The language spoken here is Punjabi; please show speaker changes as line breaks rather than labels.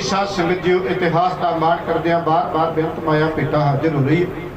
ਜੀ ਸਾਧ ਸੰਗਤ ਜੀਓ ਇਤਿਹਾਸ ਦਾ ਮਾਣ ਕਰਦਿਆਂ ਬਾਰ-ਬਾਰ ਬੇਨਤ ਮਾਇਆ ਪਿਤਾ ਹਾਜ਼ਰ ਹੋ ਰਹੀ ਹੈ।